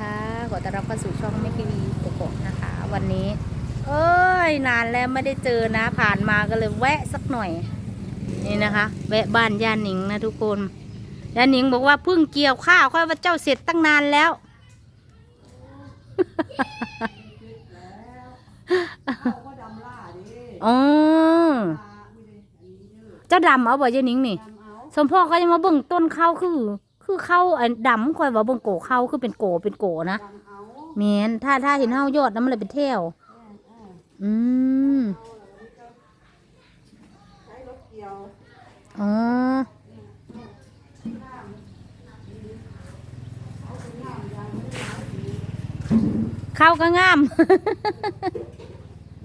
ค่ะขอต้อนรับเข้าสู่ช่องแม่พีวีกกกนะคะ วันนี้ เอ้ย นานแล้วไม่ได้เจอนะ ผ่านมาก็เลยแวะสักหน่อย นี่นะคะ แวะบ้านย่าหนิงนะทุกคนย่าหนิงบอกว่าเพิ่งเกี่ยวข้าวค่อยว่าเจ้าเสร็จตั้งนานแล้ว อ๋อเจ้าดำเอาบ่ย่าหนิงนี่สมพ่อเขาจะมาเบิ่งต้นข้าวคือ คือข้าวอันดำคอยว่าเบิ่งโกข้าวคือเป็นโกเป็นโกนะดำเอาเมนถ้าถ้าเห็นเฮายอดนั้นมันเลยเป็นแถวเออเอออืมใช้รถเกี่ยวอ๋อข้าวก็งาม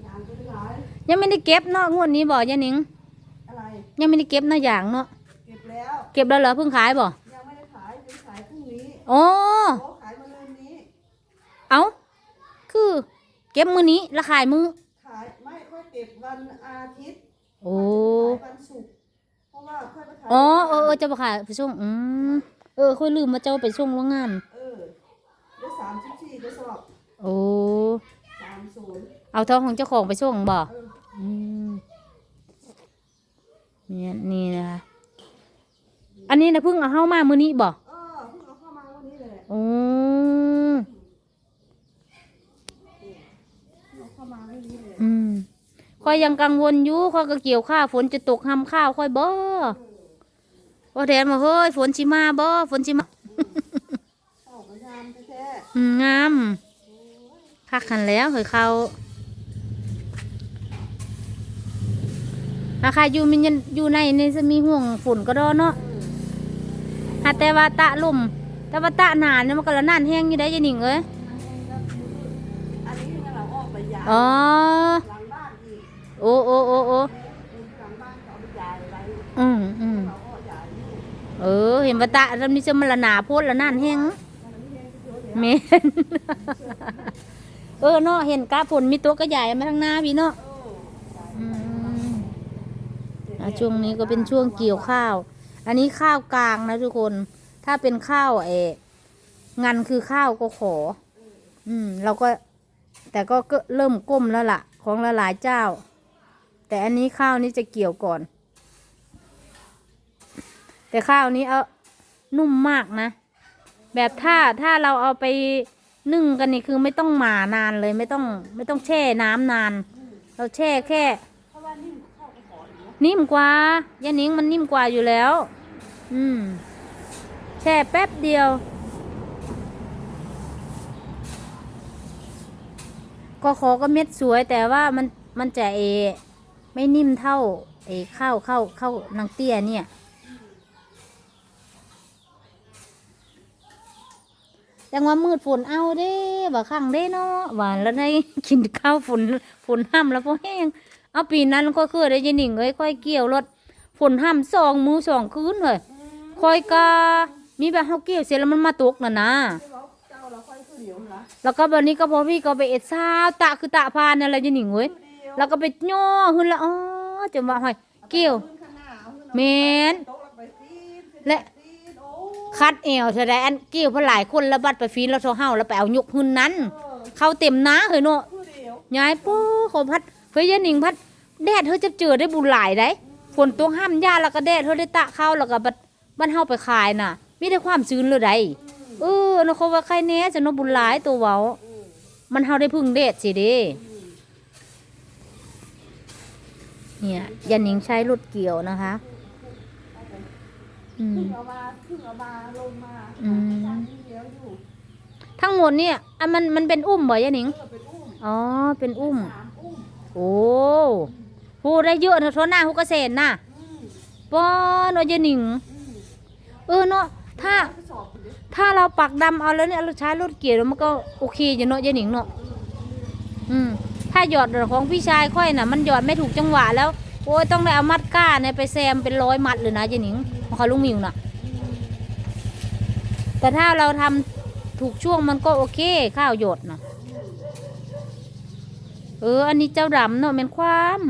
ยางก็หลายยังไม่ได้เก็บเนาะงวดนี้บ่ยะหนิงอะไรยังไม่ได้เก็บเนาะอย่างเนาะเก็บแล้วเก็บแล้วเหรอเพิ่งขายบ่ อ้โอ้ขายมาเรือนนี้ เอาคือ เก็บมื้อนี้แล้วขายมื้อขายไม่ค่อยเก็บวันอาทิตย์โอ้ขายวันศุกร์เพราะว่าค่อยไปขายอ๋อเออเออจะบ่ขายไปส่งอืมเออค่อยลืมว่าเจ้าไปส่งโรงงานเออได้สามสิบสี่กระสอบโอ้สามศูนย์เอาทองของเจ้าของไปส่งบ่เอออืมเนี่ยนี่นะคะอันนี้นะเพิ่งเอาเข้ามามื้อนี้บ่ อ้เอาเข้ามอืมค่อยยังกังวลอยู่ค่อยก็เกี่ยวข้าวฝนจะตกห้ำข้าวค่อยบ่ว่าแทนมาเฮ้ยฝนชิมาบ่ฝนชิมาอืมงามคักขันแล้วเคยเขาอาคาอยู่มันยังอยู่ในในจะมีห่วงฝนก็ดอเนาะหาแต่ว่าตะลุ่ม แต่ว่าตะหนานเนี่ยมันก็ละนานแห้งอยู่ได้ยังหนิงเอ้ยๆอันนี้คือเราออกไปยาอ๋อหลังบ้านอีกโอ้โอ้โอ้โอ้หลังบ้านเขาไปยายไว้อืมอืมเขาก็ยายอยู่เออ เห็นว่าตะลำนี้จะมันละหนาโพดละนานแห้งอันนี้เองก็เยอะเลยเมนเออเนาะเห็นกาฝนมีตัวกระใหญ่มาทางหน้าพี่เนาะอืมอะช่วงนี้ก็เป็นช่วงเกี่ยวข้าว อันนี้ข้าวกลางนะทุกคน ถ้าเป็นข้าวเองันคือข้าวก็ขอ อืม เราก็ แต่ก็เริ่มก้มแล้วล่ะ ของละหลายเจ้า แต่อันนี้ข้าวนี้จะเกี่ยวก่อน แต่ข้าวนี้เอานุ่มมากนะ แบบถ้าถ้าเราเอาไปนึ่งกันนี่คือไม่ต้องหมานานเลยไม่ต้อง ไม่ต้องแช่น้ำนาน เราแช่แค่นิ่มกว่ายานิ้งมันนิ่มกว่าอยู่แล้ว อืม แช่แป๊บเดียว ก็ขอก็เม็ดสวยแต่ว่ามันมันจะเอ ไม่นิ่มเท่าเอข้าวข้าวข้าวนางเตี้ยเนี่ยจังว่ามืดฝนเอาเด้บ่ข้างเด้เนาะหวานแล้วได้กินข้าวฝนฝนห้ำแล้วพอแห้งเอาปีนั้นก็คือได้ยินหนิงเอ้ยค่อยเกี่ยวรถฝนห้ำสองมือสองคืนเลยค่อยก็ มีแบบเฮาเกี่ยวเสร็จแล้วมันมาตกน่ะนะที่เราเจ้าเราค่อยขึ้นเดี๋ยวนะแล้วก็วันนี้ก็พอพี่ก็ไปเอ็ดซาวตะคือตะพานอะไรยินหนิงเว้ยขึ้นเดียวแล้วก็ไปย่อขึ้นแล้วอ๋อจะมาหอยเกี่ยวขึ้นข้างหน้าเอาขึ้นแมนโต๊ะแล้วไปฟีนขึ้นและฟีนโอ้คัดเอวแสดงอันเกี่ยวเพราะหลายคนแล้วบัดไปฟีนแล้วโซเฮาแล้วไปเอายกหุ่นนั้นเออเข้าเต็มน้าเฮ้ยเนาะขึ้นเดียวยายปูขอพัดเฮ้ยยายหนิงพัดแดดเธอจะเจอได้บุญหลายได้ฝนตกห้ามยาแล้วก็แดดเธอได้ตะเข้าแล้วก็บัดบ้านเฮาไปขายน่ะ มีแต่ความชื้นเลยไดเออนะเขาว่าใครแน่จะนบุญหลายตัวเว้า มันเฮาได้พึ่งแดดสิเด้เนี่ยยายหนิงใช้รถเกี่ยวนะคะอืมอืมทั้งหมดเนี่ยอะมันมันเป็นอุ้มบ่ยาหนิงอ๋อเป็นอุ้มสามอุ้มโอ้พูดได้เยอะนะทนหน้าหุกเกษตรน่ะป้อนอยายหนิงเออเนาะ ถ้า ถ้าเราปักดำเอาแล้วเนี่ยเราใช้รถเกียร์แล้วมันก็โอเคอยู่เนาะยายหนิงเนาะอืม ถ้าหยอดของพี่ชายค่อยน่ะ มันหยอดไม่ถูกจังหวะแล้วโอ้ยต้องได้เอามัดก้าเนี่ยไปแซมเป็นร้อยมัดเลยนะยายหนิงของเขาลุงมิวน่ะ แต่ถ้าเราทำถูกช่วงมันก็โอเคข้าวหยดน่ะเออ อันนี้เจ้าดำเนาะเป็นความ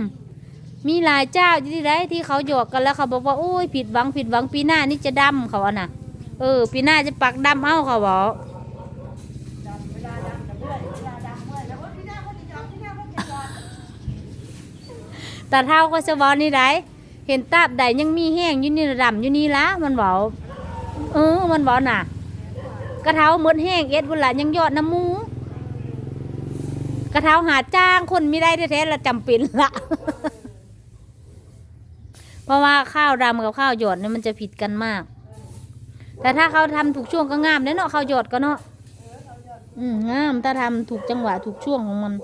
มีหลายเจ้าที่ได้ที่เขาหยอกกันแล้วเขาบอกว่าโอ้ยผิดหวังผิดหวังปีหน้านี่จะดำเขาอะน่ะ เออปีหน้าจะปักดำเอาเขาบอกตาเท่าก็จะบอนี่ได้เห็นตาบใดยังมีแห้งอยู่นี่ดำอยู่นี่ละมันบอกเออมันบอกน่ะ กระเท้าเหมือนแห้งเอ็ดบุหลายังยอดน้ำมูกระเท้าหาจ้างคนไม่ได้แท้ๆละจำเป็นละเพราะว่าข้าวดำกับข้าวหยอดเนี่ยมันจะผิดกันมาก แต่ถ้าเขาทำถูกช่วงก็งามแน่เนาะข้าหยอดก็เนาะอืมงามถ้าทำถูกจังหวะถูกช่วงของมัน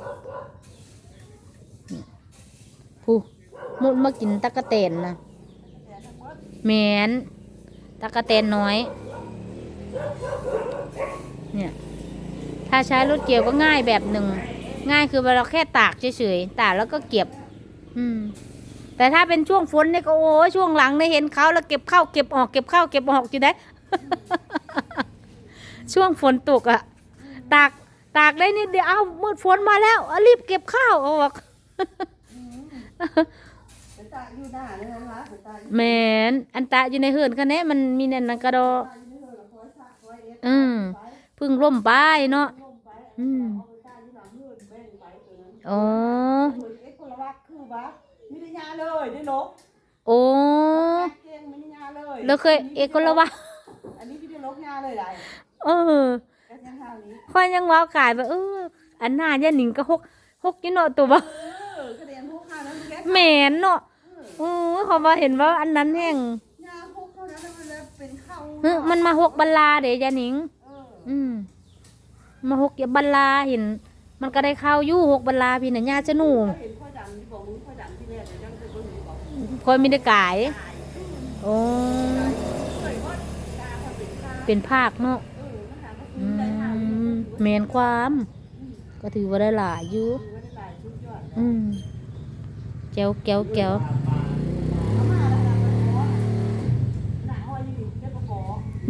ผู้มุดมากินตะกะเตนนะแมนตะกะเตนน้อย เนี่ย ถ้าใช้รถเกี่ยวก็ง่ายแบบหนึ่ง ง่ายคือเราแค่ตากเฉยๆตากแล้วก็เก็บ อืมแต่ถ้าเป็นช่วงฝนเนี่ยก็โอ้ช่วงหลังเนี่ยเห็นเขาแล้วเก็บเข้าเก็บออกเก็บเข้าเก็บออกอยู่ได้ ช่วงฝนตกอะตากตากได้นิดเดียวเอ้ามืดฝนมาแล้วเอารีบเก็บข้าวเอาบอกไปตากอยู่หน้าเลยนะคะไปตากอยู่แมนอันตะอยู่ในเฮือนกันแน่มันมีแน่นนันกระดอในเฮือนแล้วคอยซักคอยเอ็ดอืมพึ่งร่มป้ายเนาะลงไปอืมเอาไปตากอยู่หลังเฮือนแบ่งไปตัวนั้นอ๋อเฮ้ยเอ็ดคนละวักคือวะไม่ได้ยาเลยได้ลบโอ้เก่งไม่ได้ยาเลยแล้วเคยเอกคนละวะอันนี้พี่ได้ ลบยาเลยได้เออกันยังทางนี้ค่อยยังเว้ากายแบบเออ อันหน้าย่าหนิงก็หกหกอยี่เนาะตัวบ่เออกระเด็นพวกข้านั้นแกแหมนเนาะโอ้ยเขามาเห็นว่าอันนั้นแห้งยาพวกเขานั้นมันเลยเป็นเข้าเฮ้ยมันมาหกบัลลาเดี๋ยวย่าหนิงเอออืมมาหกอย่าบัลลาเห็น มันก็ได้ข้าวอยู่หกบัลลาพี่น่ะย่าจะหนูเห็นข้อดำที่บอกมึงข้อดำที่แรกเดี๋ยวจังคือเบิ่งบอกคอยมีได้กาย โอ้เคยว่าตา เขาเป็นข้าเป็นภาคเนาะเออนะคะก็คือือได้ทางมแมนความ ก็ถือว่าได้หลายอยู่คือว่าได้หลายชุดยอดอืมแก้วแก้วแก้วเอามาแล้วนะหน้าห้อยอยู่เจ้าปะขอ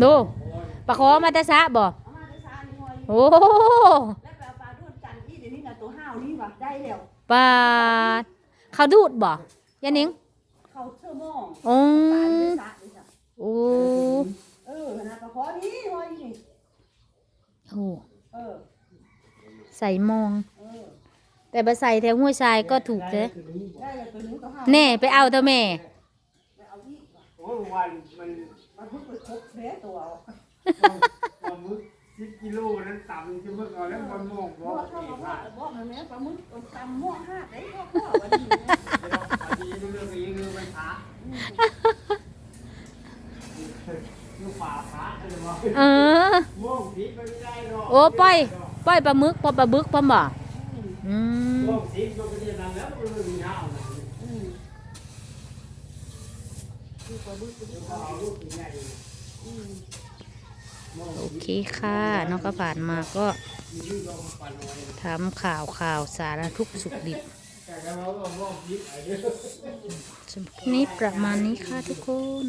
ดูปลาคอมาแต่ซะบ่เอามาได้ซานี่ห้อยโอ้แล้วไปเอาปลาด้วนจันทร์อีเดี๋ยวนี้นะตัวห้าวนี่ว่ะได้แล้วปลาเขาดูดบ่ยานิงเขาเชื่อมองโอ้ปลาได้ซาเลยจ้ะโอ้เออนะปลาขอนี่ห้อยนี่โอ้เออ ใส่มอง เออ แต่ไปใส่แถวห้วยทรายก็ถูกเด้ได้แล้วตัวนี้ตัวห้าวแน่ไปเอาเถอะแม่ ไปเอาอีกว่ะโอ้ยวันมันมันเพิ่งไปครบแพ้ตัวเอาปลาหมึกสิบกิโลนั้นต่ำจะเมื่อก่อนแล้วมันมองบว่าอกเข้าเก็มาบว่าได้บอกมาแม่ปลาหมึกตำม่วงห้าได้พ่อพ่อวันนี้นะอันนี้เรื่องนี้เรื่องมันขา ลูกป่าขาเลยวะเออม่วงสีมันไม่ได้หรอกโอ้ปล่อยปล่อยปลาหมึกปล่อยปลาบึกพร้อมบ่อืมม่วงสีมันก็จะนั่นแล้วมันไม่มีน้ำนะอืมคือปลาหมึกเป็นเขาเอาลูกใหญ่อืมม่วงโอเคค่ะน้องก็ผ่านมาก็มีลูกลงปันไว้ทำข่าวข่าวสารทุกสุขดิบแต่เราเอาม่วงสีไอ้เด้อสำหรับคลิปนี้ประมาณนี้ค่ะทุกคน